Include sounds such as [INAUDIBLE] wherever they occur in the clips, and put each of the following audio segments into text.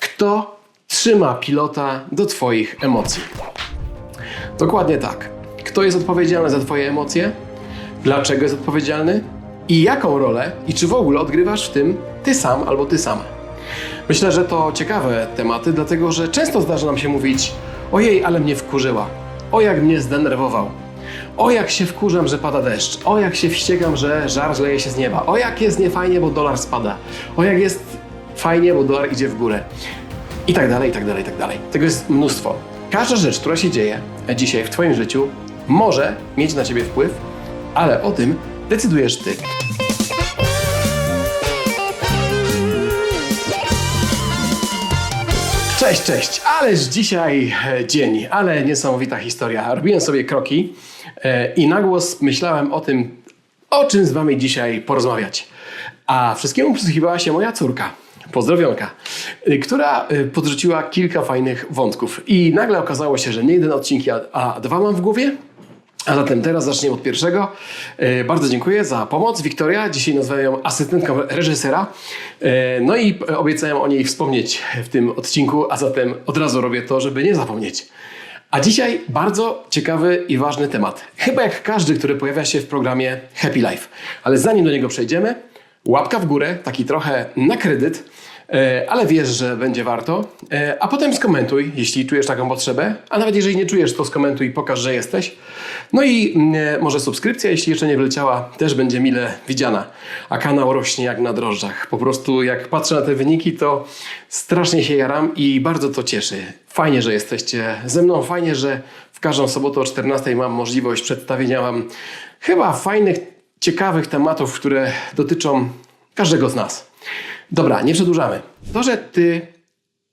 Kto trzyma pilota do Twoich emocji? Dokładnie tak. Kto jest odpowiedzialny za Twoje emocje? Dlaczego jest odpowiedzialny? I jaką rolę i czy w ogóle odgrywasz w tym ty sam albo ty sama? Myślę, że to ciekawe tematy, dlatego że często zdarza nam się mówić: Ojej, ale mnie wkurzyła. O jak mnie zdenerwował. O jak się wkurzam, że pada deszcz. O jak się wściekam, że żar leje się z nieba. O jak jest niefajnie, bo dolar spada. O jak jest fajnie, bo dolar idzie w górę. I tak dalej, i tak dalej, i tak dalej. Tego jest mnóstwo. Każda rzecz, która się dzieje dzisiaj w Twoim życiu, może mieć na Ciebie wpływ, ale o tym decydujesz Ty. Cześć, cześć. Ależ dzisiaj e, dzień, ale niesamowita historia. Robiłem sobie kroki i na głos myślałem o tym, o czym z Wami dzisiaj porozmawiać. A wszystkiemu przysłuchiwała się moja córka, pozdrowionka, y, która y, podrzuciła kilka fajnych wątków. I nagle okazało się, że nie jeden odcinek, a, a dwa mam w głowie. A zatem teraz zaczniemy od pierwszego. E, Bardzo dziękuję za pomoc. Wiktoria, dzisiaj nazywam ją asystentką reżysera. E, No i obiecałem o niej wspomnieć w tym odcinku, a zatem od razu robię to, żeby nie zapomnieć. A dzisiaj bardzo ciekawy i ważny temat. Chyba jak każdy, który pojawia się w programie Happy Life. Ale zanim do niego przejdziemy, łapka w górę, taki trochę na kredyt. E, ale wiesz, że będzie warto. E, A potem skomentuj, jeśli czujesz taką potrzebę. A nawet jeżeli nie czujesz, to skomentuj i pokaż, że jesteś. No i mm, może subskrypcja, jeśli jeszcze nie wleciała, też będzie mile widziana. A kanał rośnie jak na drożdżach. Po prostu jak patrzę na te wyniki, to strasznie się jaram i bardzo to cieszy. Fajnie, że jesteście ze mną. Fajnie, że w każdą sobotę o 14 mam możliwość przedstawienia Wam chyba fajnych, ciekawych tematów, które dotyczą każdego z nas. Dobra, nie przedłużamy. To, że ty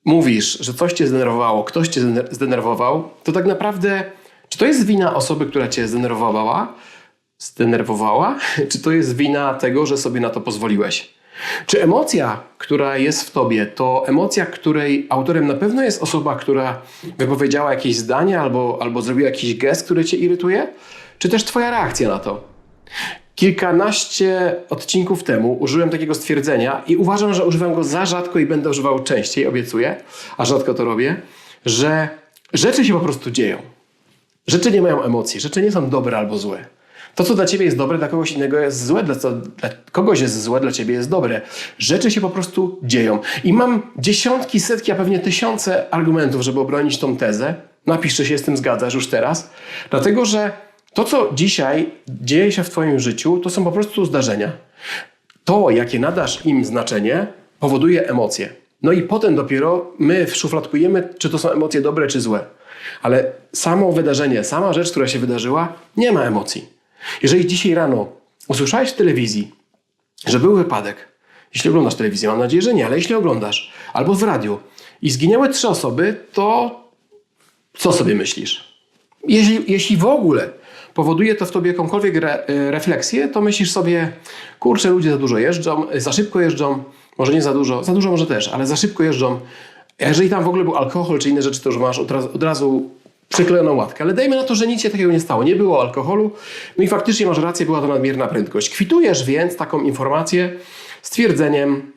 mówisz, że coś cię zdenerwowało, ktoś cię zdener- zdenerwował, to tak naprawdę, czy to jest wina osoby, która cię zdenerwowała, zdenerwowała, [LAUGHS] czy to jest wina tego, że sobie na to pozwoliłeś? Czy emocja, która jest w tobie, to emocja, której autorem na pewno jest osoba, która wypowiedziała jakieś zdanie albo, albo zrobiła jakiś gest, który cię irytuje? Czy też twoja reakcja na to? Kilkanaście odcinków temu użyłem takiego stwierdzenia i uważam, że używam go za rzadko i będę używał częściej, obiecuję, a rzadko to robię, że rzeczy się po prostu dzieją. Rzeczy nie mają emocji, rzeczy nie są dobre albo złe. To, co dla ciebie jest dobre, dla kogoś innego jest złe, dla, co, dla kogoś jest złe, dla ciebie jest dobre. Rzeczy się po prostu dzieją. I mam dziesiątki, setki, a pewnie tysiące argumentów, żeby obronić tą tezę. Napisz, czy się z tym zgadzasz już teraz. Dlatego, że to, co dzisiaj dzieje się w Twoim życiu, to są po prostu zdarzenia. To, jakie nadasz im znaczenie, powoduje emocje. No i potem dopiero my szufladkujemy, czy to są emocje dobre, czy złe. Ale samo wydarzenie, sama rzecz, która się wydarzyła, nie ma emocji. Jeżeli dzisiaj rano usłyszałeś w telewizji, że był wypadek, jeśli oglądasz telewizję, mam nadzieję, że nie, ale jeśli oglądasz, albo w radiu i zginęły trzy osoby, to co sobie myślisz? Jeśli, jeśli w ogóle powoduje to w tobie jakąkolwiek re, y, refleksję, to myślisz sobie, kurczę, ludzie za dużo jeżdżą, za szybko jeżdżą, może nie za dużo, za dużo może też, ale za szybko jeżdżą. Jeżeli tam w ogóle był alkohol czy inne rzeczy, to już masz od razu, od razu przyklejoną łatkę. Ale dajmy na to, że nic się takiego nie stało. Nie było alkoholu, no i faktycznie masz rację, była to nadmierna prędkość. Kwitujesz więc taką informację stwierdzeniem,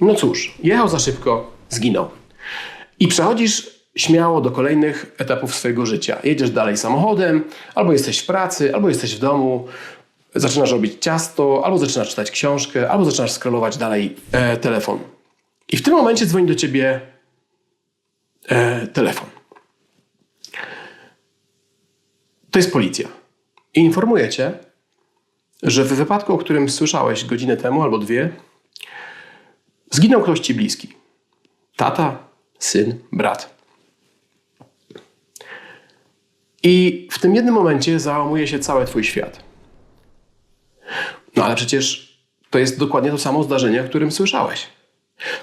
no cóż, jechał za szybko, zginął. I przechodzisz śmiało do kolejnych etapów swojego życia. Jedziesz dalej samochodem, albo jesteś w pracy, albo jesteś w domu, zaczynasz robić ciasto, albo zaczynasz czytać książkę, albo zaczynasz scrollować dalej e, telefon. I w tym momencie dzwoni do ciebie e, telefon. To jest policja. I informuje cię, że w wypadku, o którym słyszałeś godzinę temu albo dwie, zginął ktoś ci bliski. Tata, syn, brat. I w tym jednym momencie załamuje się cały twój świat. No ale przecież to jest dokładnie to samo zdarzenie, o którym słyszałeś.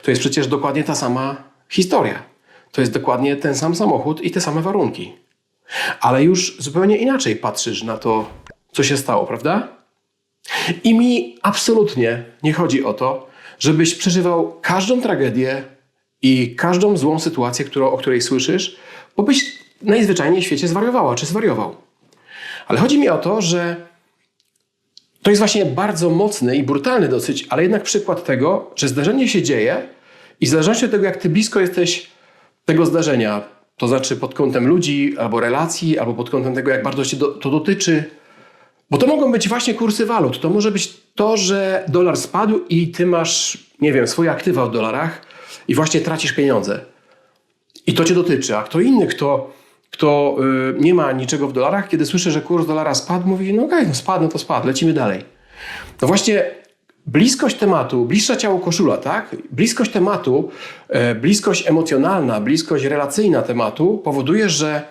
To jest przecież dokładnie ta sama historia. To jest dokładnie ten sam samochód i te same warunki. Ale już zupełnie inaczej patrzysz na to, co się stało, prawda? I mi absolutnie nie chodzi o to, żebyś przeżywał każdą tragedię i każdą złą sytuację, którą, o której słyszysz, bo byś najzwyczajniej w świecie zwariowała czy zwariował. Ale chodzi mi o to, że To jest właśnie bardzo mocny i brutalny dosyć, ale jednak przykład tego, że zdarzenie się dzieje i w zależności od tego, jak ty blisko jesteś tego zdarzenia, to znaczy pod kątem ludzi, albo relacji, albo pod kątem tego, jak bardzo się do, to dotyczy, bo to mogą być właśnie kursy walut. To może być to, że dolar spadł i ty masz, nie wiem, swoje aktywa w dolarach i właśnie tracisz pieniądze. I to cię dotyczy. A kto inny, kto, kto y, nie ma niczego w dolarach, kiedy słyszy, że kurs dolara spadł, mówi, no okej, no spadł, no to spadł, lecimy dalej. No właśnie bliskość tematu, bliższa ciało koszula, tak? Bliskość tematu, e, bliskość emocjonalna, bliskość relacyjna tematu powoduje, że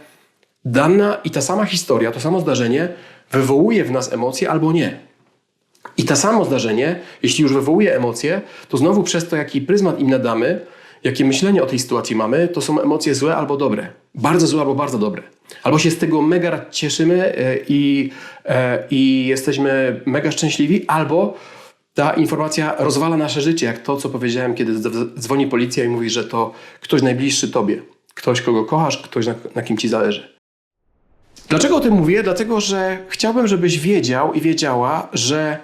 dana i ta sama historia, to samo zdarzenie wywołuje w nas emocje albo nie. I to samo zdarzenie, jeśli już wywołuje emocje, to znowu przez to, jaki pryzmat im nadamy, jakie myślenie o tej sytuacji mamy, to są emocje złe albo dobre. Bardzo złe albo bardzo dobre. Albo się z tego mega cieszymy e, i, e, i jesteśmy mega szczęśliwi, albo ta informacja rozwala nasze życie, jak to, co powiedziałem, kiedy dzwoni policja i mówi, że to ktoś najbliższy tobie, ktoś, kogo kochasz, ktoś, na, na kim ci zależy. Dlaczego o tym mówię? Dlatego, że chciałbym, żebyś wiedział i wiedziała, że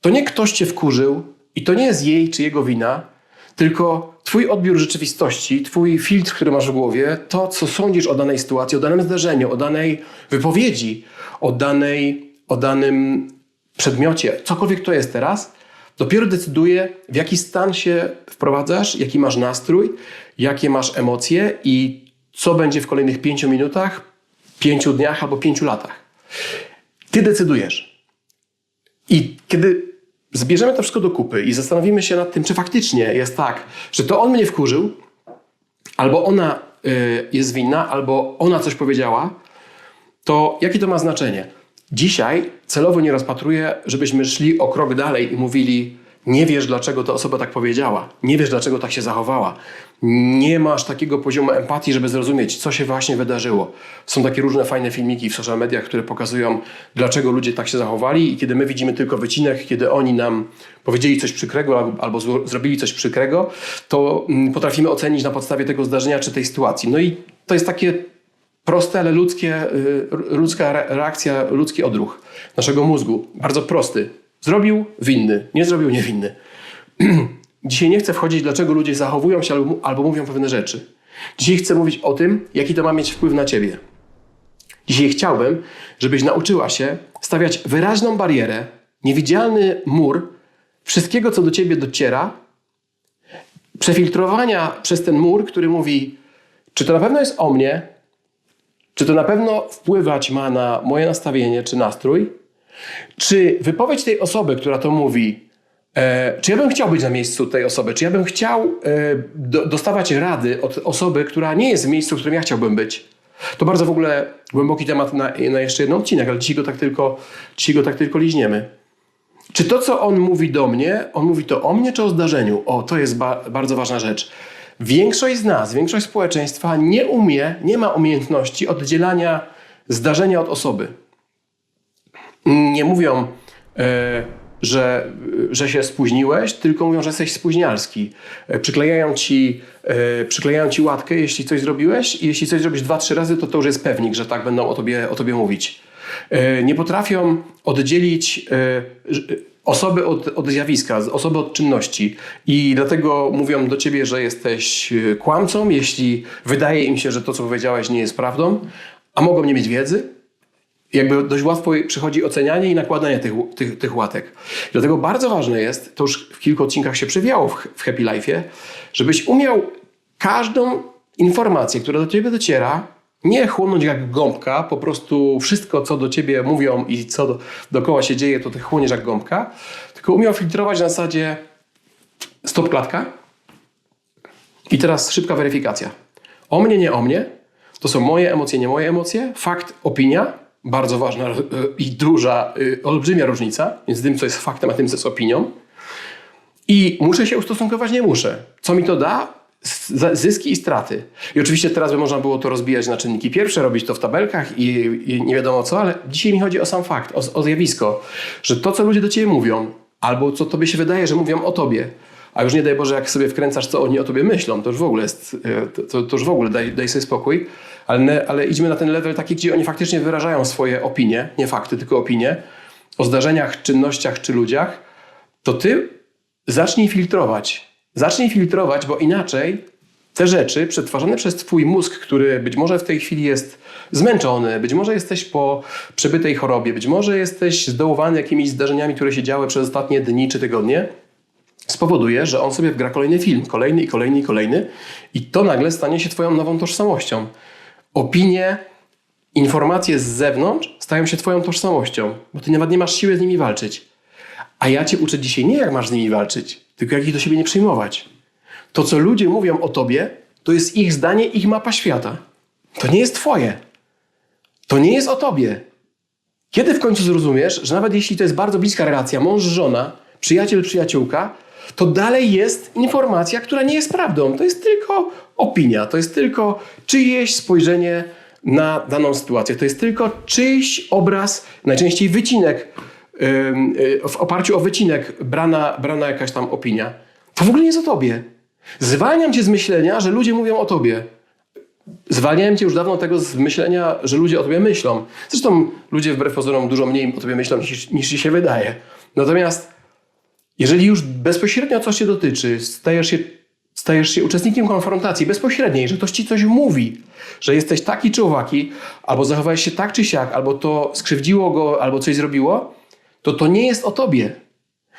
to nie ktoś cię wkurzył i to nie jest jej czy jego wina, tylko twój odbiór rzeczywistości, twój filtr, który masz w głowie, to, co sądzisz o danej sytuacji, o danym zdarzeniu, o danej wypowiedzi, o, danej, o danym przedmiocie, cokolwiek to jest teraz, dopiero decyduje, w jaki stan się wprowadzasz, jaki masz nastrój, jakie masz emocje i co będzie w kolejnych pięciu minutach, pięciu dniach albo pięciu latach. Ty decydujesz. I kiedy zbierzemy to wszystko do kupy i zastanowimy się nad tym, czy faktycznie jest tak, że to on mnie wkurzył, albo ona y, jest winna, albo ona coś powiedziała, to jakie to ma znaczenie? Dzisiaj celowo nie rozpatruję, żebyśmy szli o krok dalej i mówili, nie wiesz, dlaczego ta osoba tak powiedziała, nie wiesz, dlaczego tak się zachowała, nie masz takiego poziomu empatii, żeby zrozumieć, co się właśnie wydarzyło. Są takie różne fajne filmiki w social mediach, które pokazują, dlaczego ludzie tak się zachowali, i kiedy my widzimy tylko wycinek, kiedy oni nam powiedzieli coś przykrego albo, zrobili coś przykrego, to mm, potrafimy ocenić na podstawie tego zdarzenia czy tej sytuacji. No i to jest takie proste, ale ludzkie, y, ludzka reakcja, ludzki odruch naszego mózgu. Bardzo prosty. Zrobił winny, nie zrobił niewinny. [CLEARS THROAT] Dzisiaj nie chcę wchodzić, dlaczego ludzie zachowują się albo, albo mówią pewne rzeczy. Dzisiaj chcę mówić o tym, jaki to ma mieć wpływ na ciebie. Dzisiaj chciałbym, żebyś nauczyła się stawiać wyraźną barierę, niewidzialny mur wszystkiego, co do ciebie dociera, przefiltrowania przez ten mur, który mówi, czy to na pewno jest o mnie, czy to na pewno wpływać ma na moje nastawienie czy nastrój, czy wypowiedź tej osoby, która to mówi, e, czy ja bym chciał być na miejscu tej osoby, czy ja bym chciał e, do, dostawać rady od osoby, która nie jest w miejscu, w którym ja chciałbym być. To bardzo w ogóle głęboki temat na, na jeszcze jeden odcinek, ale dzisiaj go, tak tylko, dzisiaj go tak tylko liźniemy. Czy to, co on mówi do mnie, on mówi to o mnie czy o zdarzeniu? O, to jest ba bardzo ważna rzecz. Większość z nas, większość społeczeństwa nie umie, nie ma umiejętności oddzielania zdarzenia od osoby. Nie mówią, e, że, że się spóźniłeś, tylko mówią, że jesteś spóźnialski. E, przyklejają ci, e, przyklejają ci łatkę, jeśli coś zrobiłeś, i jeśli coś zrobisz dwa, trzy razy, to to już jest pewnik, że tak będą o tobie, o tobie mówić. Nie potrafią oddzielić osoby od, od zjawiska, osoby od czynności i dlatego mówią do ciebie, że jesteś kłamcą, jeśli wydaje im się, że to, co powiedziałeś, nie jest prawdą, a mogą nie mieć wiedzy. Jakby dość łatwo przychodzi ocenianie i nakładanie tych, tych, tych łatek. Dlatego bardzo ważne jest, to już w kilku odcinkach się przewijało w, w Happy Life'ie, żebyś umiał każdą informację, która do ciebie dociera, nie chłonąć jak gąbka, po prostu wszystko, co do ciebie mówią i co do, dookoła się dzieje, to ty chłoniesz jak gąbka, tylko umiał filtrować na zasadzie stop klatka i teraz szybka weryfikacja. O mnie, nie o mnie, to są moje emocje, nie moje emocje, fakt, opinia, bardzo ważna e, i duża, e, olbrzymia różnica między tym, co jest faktem, a tym, co jest opinią. I muszę się ustosunkować, nie muszę. Co mi to da? zyski i straty. I oczywiście teraz by można było to rozbijać na czynniki pierwsze, robić to w tabelkach i, i nie wiadomo co, ale dzisiaj mi chodzi o sam fakt, o, o, zjawisko, że to, co ludzie do ciebie mówią, albo co tobie się wydaje, że mówią o tobie, a już nie daj Boże, jak sobie wkręcasz, co oni o tobie myślą, to już w ogóle jest, e, to, to, już w ogóle daj, daj sobie spokój, ale, ale idźmy na ten level taki, gdzie oni faktycznie wyrażają swoje opinie, nie fakty, tylko opinie, o zdarzeniach, czynnościach czy ludziach, to ty zacznij filtrować. Zacznij filtrować, bo inaczej te rzeczy przetwarzane przez twój mózg, który być może w tej chwili jest zmęczony, być może jesteś po przebytej chorobie, być może jesteś zdołowany jakimiś zdarzeniami, które się działy przez ostatnie dni czy tygodnie, spowoduje, że on sobie wgra kolejny film, kolejny i kolejny i kolejny i to nagle stanie się twoją nową tożsamością. Opinie, informacje z zewnątrz stają się twoją tożsamością, bo ty nawet nie masz siły z nimi walczyć. A ja cię uczę dzisiaj nie jak masz z nimi walczyć, tylko jak ich do siebie nie przyjmować. To, co ludzie mówią o tobie, to jest ich zdanie, ich mapa świata. To nie jest twoje. To nie jest o tobie. Kiedy w końcu zrozumiesz, że nawet jeśli to jest bardzo bliska relacja, mąż, żona, przyjaciel, przyjaciółka, to dalej jest informacja, która nie jest prawdą. To jest tylko opinia, to jest tylko czyjeś spojrzenie na daną sytuację. To jest tylko czyjś obraz, najczęściej wycinek, y, w oparciu o wycinek brana, brana jakaś tam opinia. To w ogóle nie jest o tobie. Zwalniam cię z myślenia, że ludzie mówią o tobie. Zwalniałem cię już dawno tego z myślenia, że ludzie o tobie myślą. Zresztą ludzie wbrew pozorom dużo mniej o tobie myślą niż, niż ci się wydaje. Natomiast jeżeli już bezpośrednio coś cię dotyczy, stajesz się, stajesz się uczestnikiem konfrontacji bezpośredniej, że ktoś ci coś mówi, że jesteś taki czy owaki, albo zachowałeś się tak czy siak, albo to skrzywdziło go, albo coś zrobiło, to to nie jest o tobie.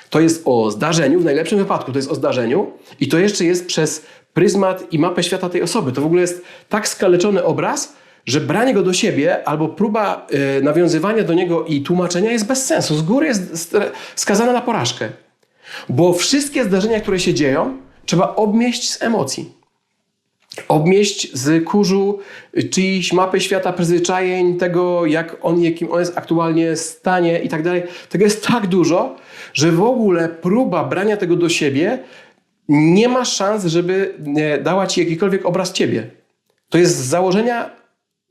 To jest o zdarzeniu, w najlepszym wypadku to jest o zdarzeniu i to jeszcze jest przez pryzmat i mapę świata tej osoby. To w ogóle jest tak skaleczony obraz, że branie go do siebie albo próba y, nawiązywania do niego i tłumaczenia jest bez sensu. Z góry jest st- skazana na porażkę. Bo wszystkie zdarzenia, które się dzieją, trzeba obmieść z emocji. Obmieść z kurzu czyjś mapy świata, przyzwyczajeń, tego jak on, jakim on jest aktualnie stanie i tak dalej. Tego jest tak dużo, że w ogóle próba brania tego do siebie nie ma szans, żeby e, dała ci jakikolwiek obraz ciebie. To jest z założenia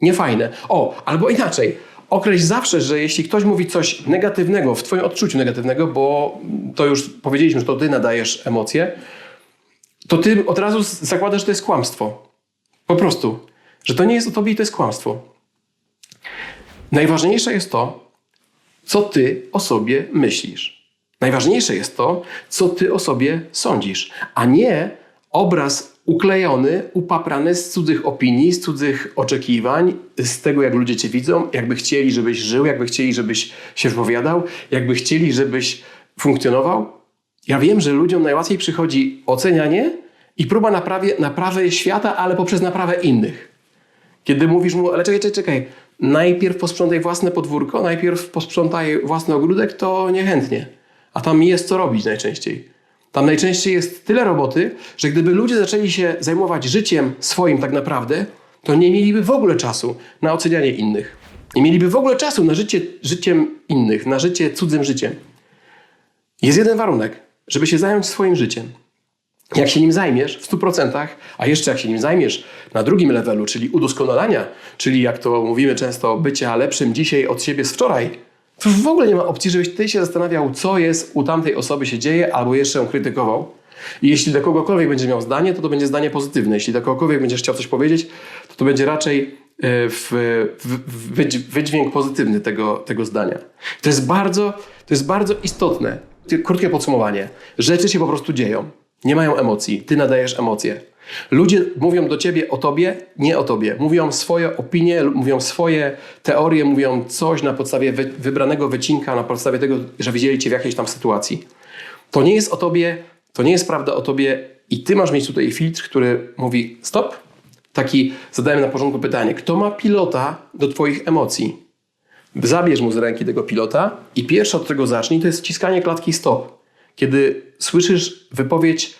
niefajne. O, albo inaczej. Określ zawsze, że jeśli ktoś mówi coś negatywnego, w twoim odczuciu negatywnego, bo to już powiedzieliśmy, że to ty nadajesz emocje, to ty od razu zakładasz, że to jest kłamstwo. Po prostu. Że to nie jest o tobie i to jest kłamstwo. Najważniejsze jest to, co ty o sobie myślisz. Najważniejsze jest to, co ty o sobie sądzisz, a nie obraz uklejony, upaprany z cudzych opinii, z cudzych oczekiwań, z tego, jak ludzie cię widzą, jakby chcieli, żebyś żył, jakby chcieli, żebyś się wypowiadał, jakby chcieli, żebyś funkcjonował. Ja wiem, że ludziom najłatwiej przychodzi ocenianie i próba naprawy, naprawy świata, ale poprzez naprawę innych. Kiedy mówisz mu, ale czekaj, czekaj, czekaj, najpierw posprzątaj własne podwórko, najpierw posprzątaj własny ogródek, to niechętnie. A tam jest co robić najczęściej. Tam najczęściej jest tyle roboty, że gdyby ludzie zaczęli się zajmować życiem swoim tak naprawdę, to nie mieliby w ogóle czasu na ocenianie innych. Nie mieliby w ogóle czasu na życie życiem innych, na życie cudzym życiem. Jest jeden warunek, żeby się zająć swoim życiem. Jak się nim zajmiesz w 100%, a jeszcze jak się nim zajmiesz na drugim levelu, czyli udoskonalania, czyli jak to mówimy często, bycia lepszym dzisiaj od siebie z wczoraj, to w ogóle nie ma opcji, żebyś ty się zastanawiał, co jest u tamtej osoby się dzieje, albo jeszcze ją krytykował. I jeśli do kogokolwiek będzie miał zdanie, to to będzie zdanie pozytywne. Jeśli do kogokolwiek będziesz chciał coś powiedzieć, to to będzie raczej e, w, w, wydź- wydźwięk pozytywny tego, tego zdania. To jest bardzo, to jest bardzo istotne. Krótkie podsumowanie. Rzeczy się po prostu dzieją. Nie mają emocji. Ty nadajesz emocje. Ludzie mówią do ciebie o tobie, nie o tobie. Mówią swoje opinie, mówią swoje teorie, mówią coś na podstawie wy, wybranego wycinka, na podstawie tego, że widzieli cię w jakiejś tam sytuacji. To nie jest o tobie, to nie jest prawda o tobie i ty masz mieć tutaj filtr, który mówi stop. Taki zadałem na początku pytanie, kto ma pilota do twoich emocji? Zabierz mu z ręki tego pilota i pierwsze od czego zacznij to jest wciskanie klatki stop. Kiedy słyszysz wypowiedź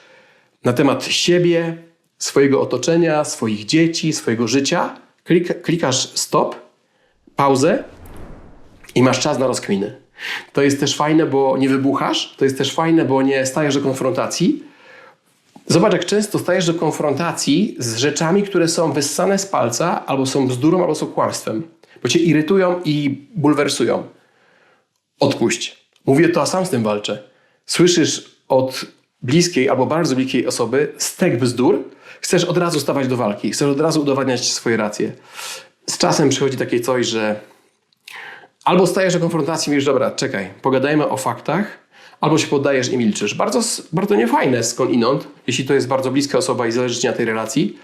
na temat siebie, swojego otoczenia, swoich dzieci, swojego życia, klik, klikasz stop, pauzę i masz czas na rozkminy. To jest też fajne, bo nie wybuchasz, to jest też fajne, bo nie stajesz do konfrontacji. Zobacz, jak często stajesz do konfrontacji z rzeczami, które są wyssane z palca, albo są bzdurą, albo są kłamstwem, bo cię irytują i bulwersują. Odpuść. Mówię to, a sam z tym walczę. Słyszysz od bliskiej albo bardzo bliskiej osoby stek bzdur, chcesz od razu stawać do walki, chcesz od razu udowadniać swoje racje. Z czasem przychodzi takie coś, że Albo stajesz do konfrontacji i mówisz, dobra, czekaj, pogadajmy o faktach, albo się poddajesz i milczysz. Bardzo, bardzo niefajne skądinąd, jeśli to jest bardzo bliska osoba i zależy ci na tej relacji.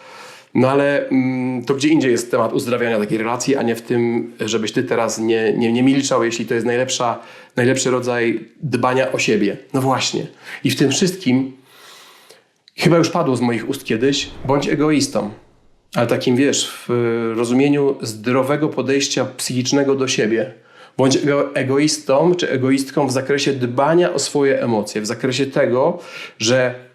No ale mm, to gdzie indziej jest temat uzdrawiania takiej relacji, a nie w tym, żebyś ty teraz nie, nie, nie milczał, jeśli to jest najlepsza, najlepszy rodzaj dbania o siebie. No właśnie. I w tym wszystkim chyba już padło z moich ust kiedyś, bądź egoistą. Ale takim wiesz, w rozumieniu zdrowego podejścia psychicznego do siebie. Bądź ego- egoistą czy egoistką w zakresie dbania o swoje emocje, w zakresie tego, że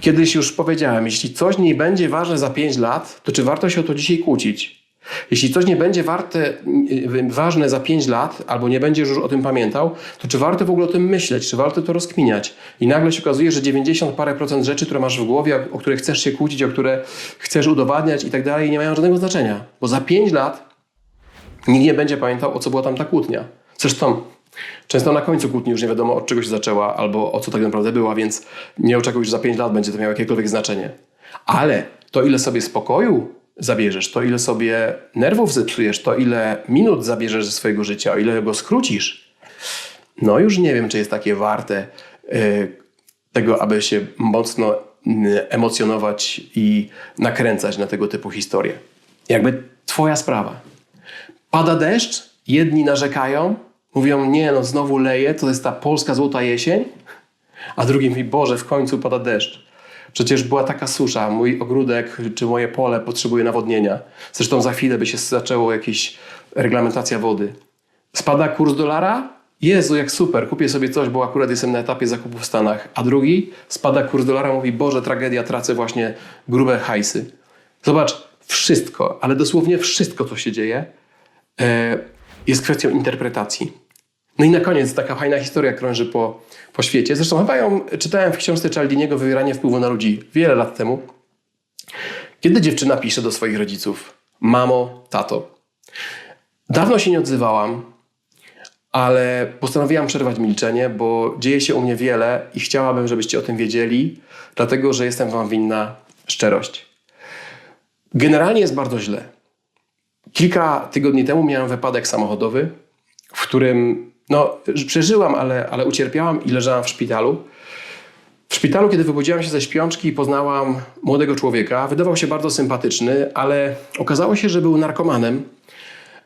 kiedyś już powiedziałem, jeśli coś nie będzie ważne za 5 lat, to czy warto się o to dzisiaj kłócić? Jeśli coś nie będzie warte, y, ważne za 5 lat, albo nie będziesz już o tym pamiętał, to czy warto w ogóle o tym myśleć, czy warto to rozkminiać? I nagle się okazuje, że 90 parę procent rzeczy, które masz w głowie, o które chcesz się kłócić, o które chcesz udowadniać i tak dalej, nie mają żadnego znaczenia. Bo za 5 lat nikt nie będzie pamiętał, o co była tam ta kłótnia. Zresztą często na końcu kłótni już nie wiadomo, od czego się zaczęła, albo o co tak naprawdę była, więc nie oczekuj, że za 5 lat będzie to miało jakiekolwiek znaczenie. Ale to, ile sobie spokoju zabierzesz, to ile sobie nerwów zepsujesz, to ile minut zabierzesz ze swojego życia, o ile go skrócisz, no już nie wiem, czy jest takie warte y, tego, aby się mocno y, emocjonować i nakręcać na tego typu historie. Jakby twoja sprawa. Pada deszcz, jedni narzekają, mówią, nie no, znowu leje, to jest ta polska złota jesień, a drugi mówi, Boże, w końcu pada deszcz. Przecież była taka susza, mój ogródek czy moje pole potrzebuje nawodnienia. Zresztą za chwilę by się zaczęło jakieś reglamentacja wody. Spada kurs dolara? Jezu, jak super, kupię sobie coś, bo akurat jestem na etapie zakupu w Stanach. A drugi spada kurs dolara, mówi, Boże, tragedia, tracę właśnie grube hajsy. Zobacz, wszystko, ale dosłownie wszystko, co się dzieje, e, jest kwestią interpretacji. No i na koniec taka fajna historia krąży po, po świecie. Zresztą chyba ją czytałem w książce Cialdiniego Wywieranie wpływu na ludzi wiele lat temu. Kiedy dziewczyna pisze do swoich rodziców: Mamo, tato. Dawno się nie odzywałam, ale postanowiłam przerwać milczenie, bo dzieje się u mnie wiele i chciałabym, żebyście o tym wiedzieli, dlatego że jestem wam winna szczerość. Generalnie jest bardzo źle. Kilka tygodni temu miałem wypadek samochodowy, w którym no, przeżyłam, ale, ale ucierpiałam i leżałam w szpitalu. W szpitalu, kiedy wybudziłam się ze śpiączki, poznałam młodego człowieka. Wydawał się bardzo sympatyczny, ale okazało się, że był narkomanem.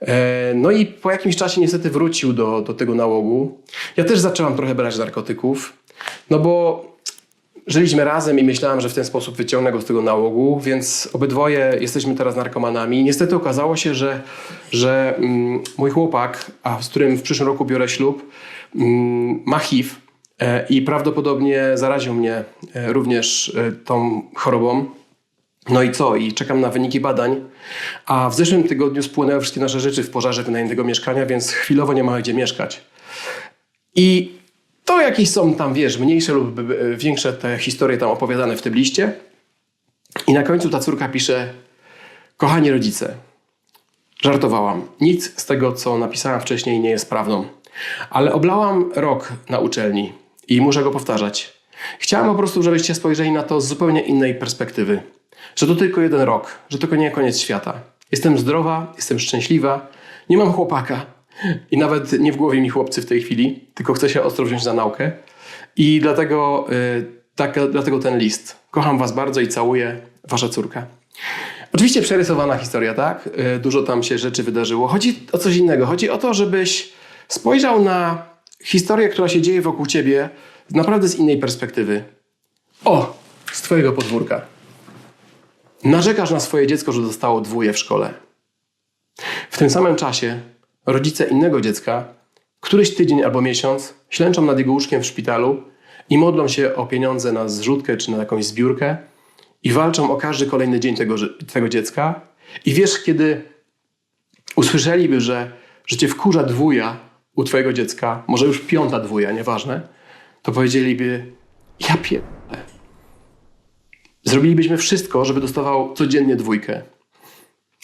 E, No i po jakimś czasie niestety wrócił do, do tego nałogu. Ja też zaczęłam trochę brać narkotyków, no bo żyliśmy razem i myślałam, że w ten sposób wyciągnę go z tego nałogu, więc obydwoje jesteśmy teraz narkomanami. Niestety okazało się, że, że mm, mój chłopak, a z którym w przyszłym roku biorę ślub, mm, ma HIV e, i prawdopodobnie zaraził mnie e, również e, tą chorobą. No i co? I czekam na wyniki badań. A w zeszłym tygodniu spłynęły wszystkie nasze rzeczy w pożarze wynajętego mieszkania, więc chwilowo nie ma gdzie mieszkać. I to jakieś są tam, wiesz, mniejsze lub e, większe te historie tam opowiadane w tym liście. I na końcu ta córka pisze: Kochani rodzice, żartowałam. Nic z tego, co napisałam wcześniej, nie jest prawdą. Ale oblałam rok na uczelni i muszę go powtarzać. Chciałam po prostu, żebyście spojrzeli na to z zupełnie innej perspektywy. Że to tylko jeden rok, że to nie koniec świata. Jestem zdrowa, jestem szczęśliwa, nie mam chłopaka i nawet nie w głowie mi chłopcy w tej chwili, tylko chcę się ostro wziąć za naukę. I dlatego, y, tak, dlatego ten list. Kocham was bardzo i całuję, wasza córka. Oczywiście przerysowana historia, tak? Y, Dużo tam się rzeczy wydarzyło. Chodzi o coś innego. Chodzi o to, żebyś spojrzał na historię, która się dzieje wokół ciebie naprawdę z innej perspektywy. O, z twojego podwórka. Narzekasz na swoje dziecko, że dostało dwóje w szkole. W tym samym czasie rodzice innego dziecka któryś tydzień albo miesiąc ślęczą nad jego łóżkiem w szpitalu i modlą się o pieniądze na zrzutkę czy na jakąś zbiórkę i walczą o każdy kolejny dzień tego, tego dziecka. I wiesz, kiedy usłyszeliby, że, że cię wkurza dwuja u twojego dziecka, może już piąta dwuja, nieważne, to powiedzieliby, ja pierdolę. Zrobilibyśmy wszystko, żeby dostawał codziennie dwójkę.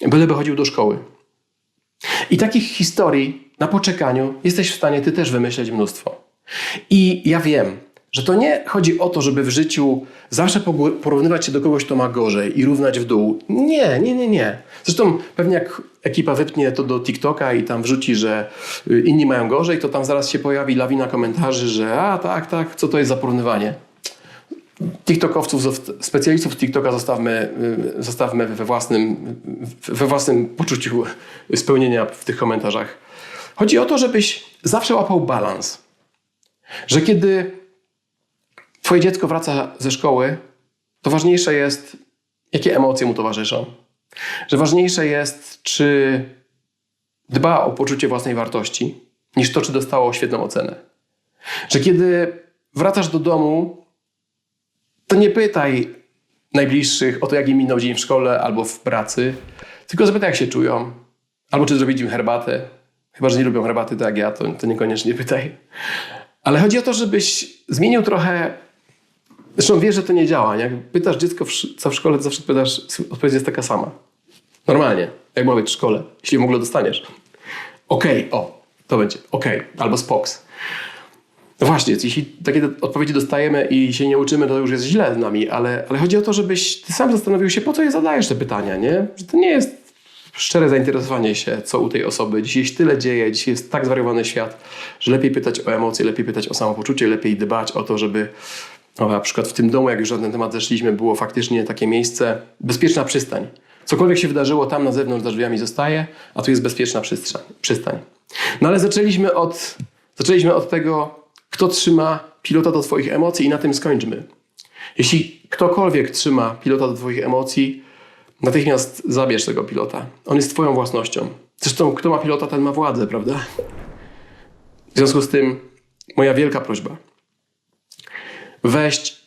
Byleby chodził do szkoły. I takich historii na poczekaniu jesteś w stanie ty też wymyśleć mnóstwo. I ja wiem, że to nie chodzi o to, żeby w życiu zawsze porównywać się do kogoś, kto ma gorzej i równać w dół. Nie, nie, nie, nie. Zresztą pewnie jak ekipa wypnie to do TikToka i tam wrzuci, że y, inni mają gorzej, to tam zaraz się pojawi lawina komentarzy, że a tak, tak, co to jest za porównywanie. TikTokowców, specjalistów TikToka zostawmy, y, zostawmy we własnym, we własnym poczuciu spełnienia w tych komentarzach. Chodzi o to, żebyś zawsze łapał balans. Że kiedy twoje dziecko wraca ze szkoły, to ważniejsze jest, jakie emocje mu towarzyszą. Że ważniejsze jest, czy dba o poczucie własnej wartości, niż to, czy dostało świetną ocenę. Że kiedy wracasz do domu, to nie pytaj najbliższych o to, jak im minął dzień w szkole albo w pracy, tylko zapytaj, jak się czują. Albo czy zrobić im herbatę. Chyba, że nie lubią herbaty, tak jak ja, to, to niekoniecznie pytaj. Ale chodzi o to, żebyś zmienił trochę. Zresztą wiesz, że to nie działa. Jak pytasz dziecko, co w szkole, to zawsze pytasz, odpowiedź jest taka sama. Normalnie, jak ma w szkole, jeśli w ogóle dostaniesz. Okej, o, to będzie. Okej, albo spoks. No właśnie, jeśli takie odpowiedzi dostajemy i się nie uczymy, to już jest źle z nami, ale, ale chodzi o to, żebyś ty sam zastanowił się, po co je zadajesz te pytania, nie? Że to nie jest szczere zainteresowanie się, co u tej osoby. Dzisiaj się tyle dzieje, dzisiaj jest tak zwariowany świat, że lepiej pytać o emocje, lepiej pytać o samopoczucie, lepiej dbać o to, żeby no, na przykład w tym domu, jak już na ten temat zeszliśmy, było faktycznie takie miejsce, bezpieczna przystań. Cokolwiek się wydarzyło tam na zewnątrz za drzwiami zostaje, a tu jest bezpieczna przystań. No ale zaczęliśmy od, zaczęliśmy od tego, kto trzyma pilota do Twoich emocji i na tym skończmy. Jeśli ktokolwiek trzyma pilota do Twoich emocji, natychmiast zabierz tego pilota. On jest Twoją własnością. Zresztą, kto ma pilota, ten ma władzę, prawda? W związku z tym, moja wielka prośba. Weź,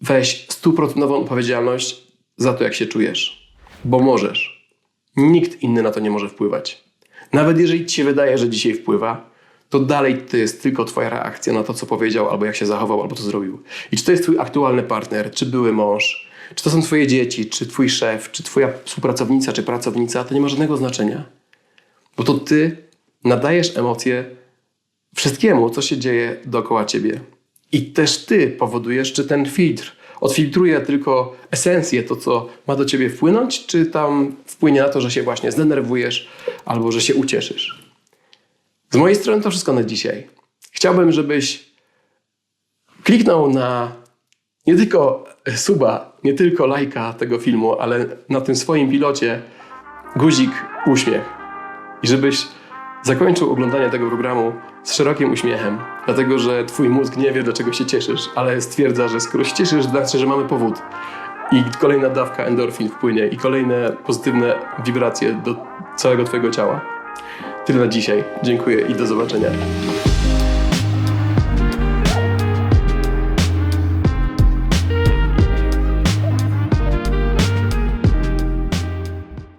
weź stuprocentową odpowiedzialność za to, jak się czujesz. Bo możesz. Nikt inny na to nie może wpływać. Nawet jeżeli ci się wydaje, że dzisiaj wpływa, to dalej to jest tylko twoja reakcja na to, co powiedział, albo jak się zachował, albo co zrobił. I czy to jest twój aktualny partner, czy były mąż, czy to są twoje dzieci, czy twój szef, czy twoja współpracownica, czy pracownica, to nie ma żadnego znaczenia. Bo to ty nadajesz emocje wszystkiemu, co się dzieje dookoła ciebie. I też ty powodujesz, czy ten filtr odfiltruje tylko esencję, to co ma do ciebie wpłynąć, czy tam wpłynie na to, że się właśnie zdenerwujesz albo że się ucieszysz. Z mojej strony to wszystko na dzisiaj. Chciałbym, żebyś kliknął na nie tylko suba, nie tylko lajka tego filmu, ale na tym swoim pilocie guzik uśmiech. I żebyś zakończył oglądanie tego programu z szerokim uśmiechem, dlatego że twój mózg nie wie, dlaczego się cieszysz, ale stwierdza, że skoro się cieszysz, to znaczy, że mamy powód. I kolejna dawka endorfin wpłynie i kolejne pozytywne wibracje do całego twojego ciała. Tyle na dzisiaj. Dziękuję i do zobaczenia.